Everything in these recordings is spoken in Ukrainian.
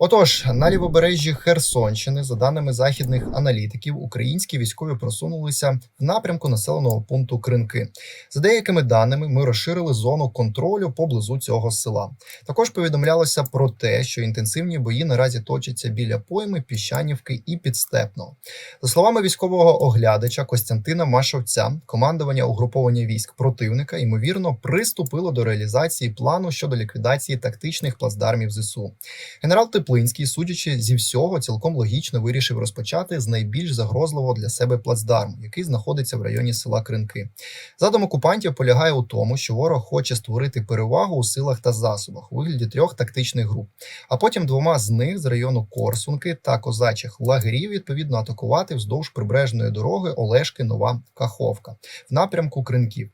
Отож, на лівобережжі Херсонщини, за даними західних аналітиків, українські військові просунулися в напрямку населеного пункту Кринки. За деякими даними, ми розширили зону контролю поблизу цього села. Також повідомлялося про те, що інтенсивні бої наразі точаться біля пойми, піщанівки і підстепного. За словами військового оглядача Костянтина Машовця, командування угруповання військ противника ймовірно приступило до реалізації плану щодо ліквідації тактичних плацдармів ЗСУ. Генерал Теплинський, судячи зі всього, цілком логічно вирішив розпочати з найбільш загрозливого для себе плацдарму, який знаходиться в районі села Кринки. Задум окупантів полягає у тому, що ворог хоче створити перевагу у силах та засобах у вигляді трьох тактичних груп, а потім двома з них з району Корсунки та козачих лагерів відповідно атакувати вздовж прибережної дороги Олешки Нова Каховка в напрямку Кринків.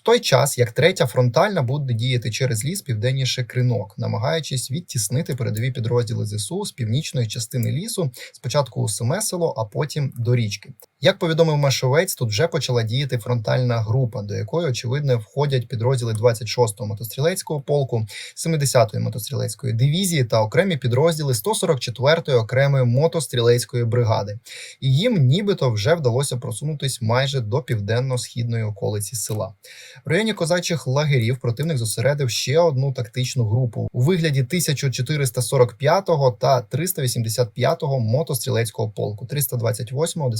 В той час як третя фронтальна буде діяти через ліс південніше кринок, намагаючись відтіснити передові підрозділи ЗСУ з північної частини лісу, спочатку у Семесело, а потім до річки. Як повідомив Машовець, тут вже почала діяти фронтальна група, до якої очевидно входять підрозділи 26-го мотострілецького полку, 70-ї мотострілецької дивізії та окремі підрозділи 144-ї окремої мотострілецької бригади. І їм нібито вже вдалося просунутись майже до південно-східної околиці села. В районі козачих лагерів противник зосередив ще одну тактичну групу у вигляді 1445-го та 385-го мотострілецького полку, 328-го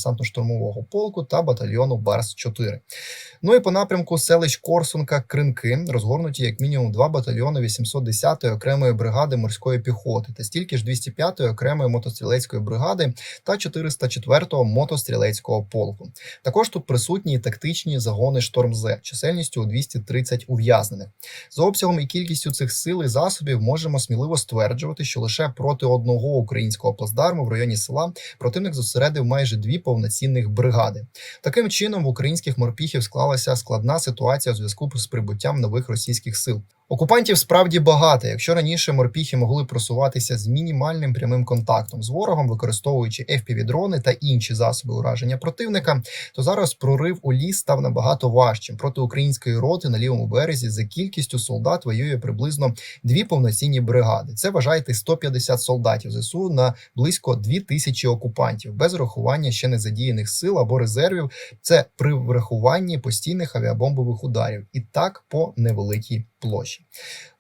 десантно-штурмового полку та батальйону Барс 4 Ну і по напрямку селищ Корсунка, Кринки розгорнуті як мінімум два батальйони 810-ї окремої бригади морської піхоти та стільки ж 205-ї окремої мотострілецької бригади та 404-го мотострілецького полку. Також тут присутні тактичні загони «Шторм-З» чисельністю у 230 ув'язнених. За обсягом і кількістю цих сил і засобів можемо сміливо стверджувати, що лише проти одного українського плацдарму в районі села противник зосередив майже дві повноцінних бригади. Таким чином в українських морпіхів склалася складна ситуація у зв'язку з прибуттям нових російських сил. Окупантів справді багато. Якщо раніше морпіхи могли просуватися з мінімальним прямим контактом з ворогом, використовуючи FPV-дрони та інші засоби ураження противника, то зараз прорив у ліс став набагато важчим. Проти української роти на лівому березі за кількістю солдат воює приблизно дві повноцінні бригади. Це вважайте 150 солдатів ЗСУ на близько 2000 окупантів, без врахування ще не задіяних сил або резервів. Це при врахуванні постійних авіабомбових ударів, і так по невеликій площі.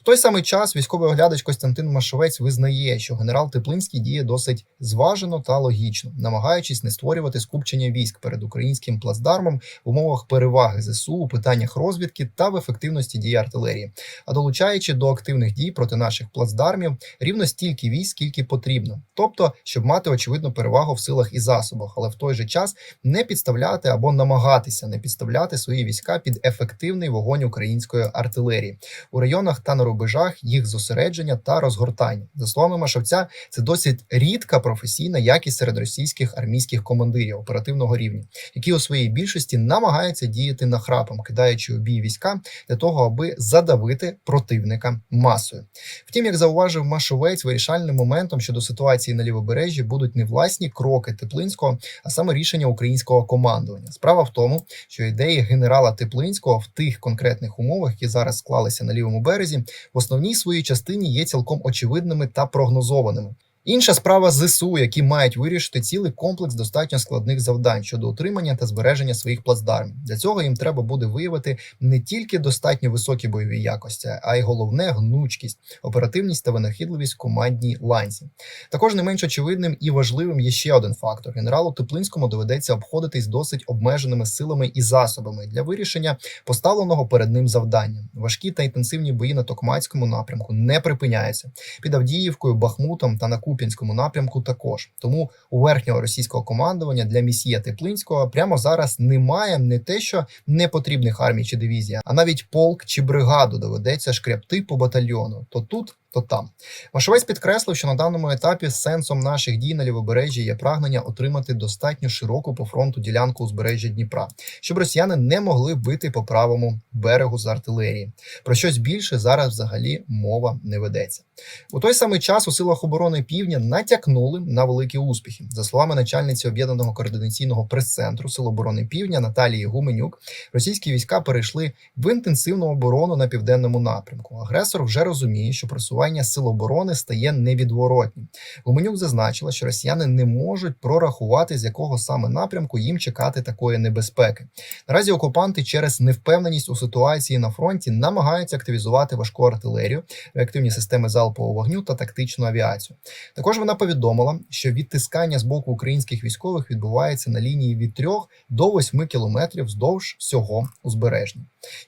В той самий час військовий оглядач Костянтин Машовець визнає, що генерал Теплинський діє досить зважено та логічно, намагаючись не створювати скупчення військ перед українським плацдармом в умовах переваги ЗСУ у питаннях розвідки та в ефективності дії артилерії, а долучаючи до активних дій проти наших плацдармів рівно стільки військ, скільки потрібно, тобто щоб мати очевидну перевагу в силах і засобах, але в той же час не підставляти або намагатися не підставляти свої війська під ефективний вогонь української артилерії. У районах та на рубежах їх зосередження та розгортання. За словами Машовця, це досить рідка професійна якість серед російських армійських командирів оперативного рівня, які у своїй більшості намагаються діяти нахрапом, кидаючи у бій війська для того, аби задавити противника масою. Втім, як зауважив Машовець, вирішальним моментом щодо ситуації на лівобережжі будуть не власні кроки Теплинського, а саме рішення українського командування. Справа в тому, що ідеї генерала Теплинського в тих конкретних умовах, які зараз склалися на лівому березі, в основній своїй частині є цілком очевидними та прогнозованими. Інша справа ЗСУ, які мають вирішити цілий комплекс достатньо складних завдань щодо утримання та збереження своїх плацдармів. Для цього їм треба буде виявити не тільки достатньо високі бойові якості, а й головне гнучкість, оперативність та винахідливість в командній ланці. Також не менш очевидним і важливим є ще один фактор: генералу Теплинському доведеться обходитись досить обмеженими силами і засобами для вирішення поставленого перед ним завдання. Важкі та інтенсивні бої на Токмацькому напрямку не припиняються під Авдіївкою, Бахмутом та на Куп'янському напрямку також. Тому у верхнього російського командування для місія Теплинського прямо зараз немає не те, що непотрібних армій чи дивізій, а навіть полк чи бригаду доведеться шкрябти по батальйону. То тут то там. Машовець підкреслив, що на даному етапі сенсом наших дій на лівобережжі є прагнення отримати достатньо широку по фронту ділянку узбережжя Дніпра, щоб росіяни не могли бити по правому берегу з артилерії. Про щось більше зараз взагалі мова не ведеться. У той самий час у силах оборони півдня натякнули на великі успіхи. За словами начальниці об'єднаного координаційного прес-центру Сил оборони Півдня Наталії Гуменюк, російські війська перейшли в інтенсивну оборону на південному напрямку. Агресор вже розуміє, що просування просування сил оборони стає невідворотнім. Гуменюк зазначила, що росіяни не можуть прорахувати, з якого саме напрямку їм чекати такої небезпеки. Наразі окупанти через невпевненість у ситуації на фронті намагаються активізувати важку артилерію, реактивні системи залпового вогню та тактичну авіацію. Також вона повідомила, що відтискання з боку українських військових відбувається на лінії від 3 до 8 кілометрів вздовж всього узбережжя.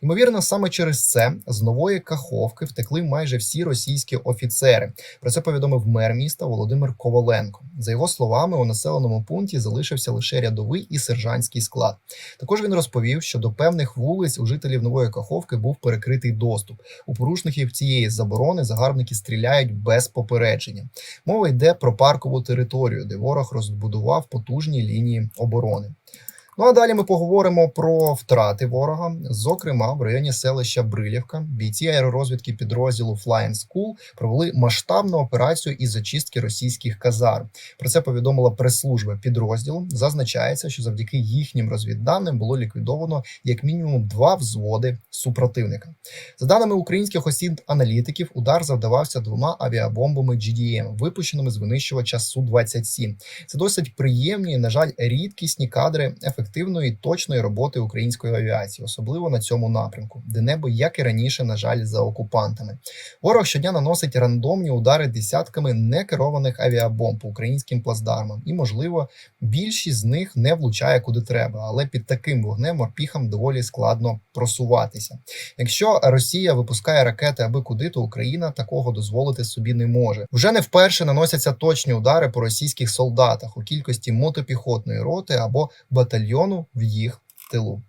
Ймовірно, саме через це з нової Каховки втекли майже всі російські офіцери. Про це повідомив мер міста Володимир Коваленко. За його словами, у населеному пункті залишився лише рядовий і сержантський склад. Також він розповів, що до певних вулиць у жителів нової Каховки був перекритий доступ. У порушників цієї заборони загарбники стріляють без попередження. Мова йде про паркову територію, де ворог розбудував потужні лінії оборони. Ну а далі ми поговоримо про втрати ворога. Зокрема, в районі селища Брилівка бійці аеророзвідки підрозділу Flying School провели масштабну операцію із зачистки російських казарм. Про це повідомила прес-служба підрозділу. Зазначається, що завдяки їхнім розвідданим було ліквідовано як мінімум два взводи супротивника. За даними українських осіб аналітиків, удар завдавався двома авіабомбами GDM, випущеними з винищувача су 27 Це досить приємні, на жаль, рідкісні кадри ефективної точної роботи української авіації, особливо на цьому напрямку, де небо, як і раніше, на жаль, за окупантами. Ворог щодня наносить рандомні удари десятками некерованих авіабомб по українським плацдармам, і, можливо, більшість з них не влучає куди треба, але під таким вогнем морпіхам доволі складно просуватися. Якщо Росія випускає ракети аби куди, то Україна такого дозволити собі не може. Вже не вперше наносяться точні удари по російських солдатах у кількості мотопіхотної роти або батальйону в їх тилу.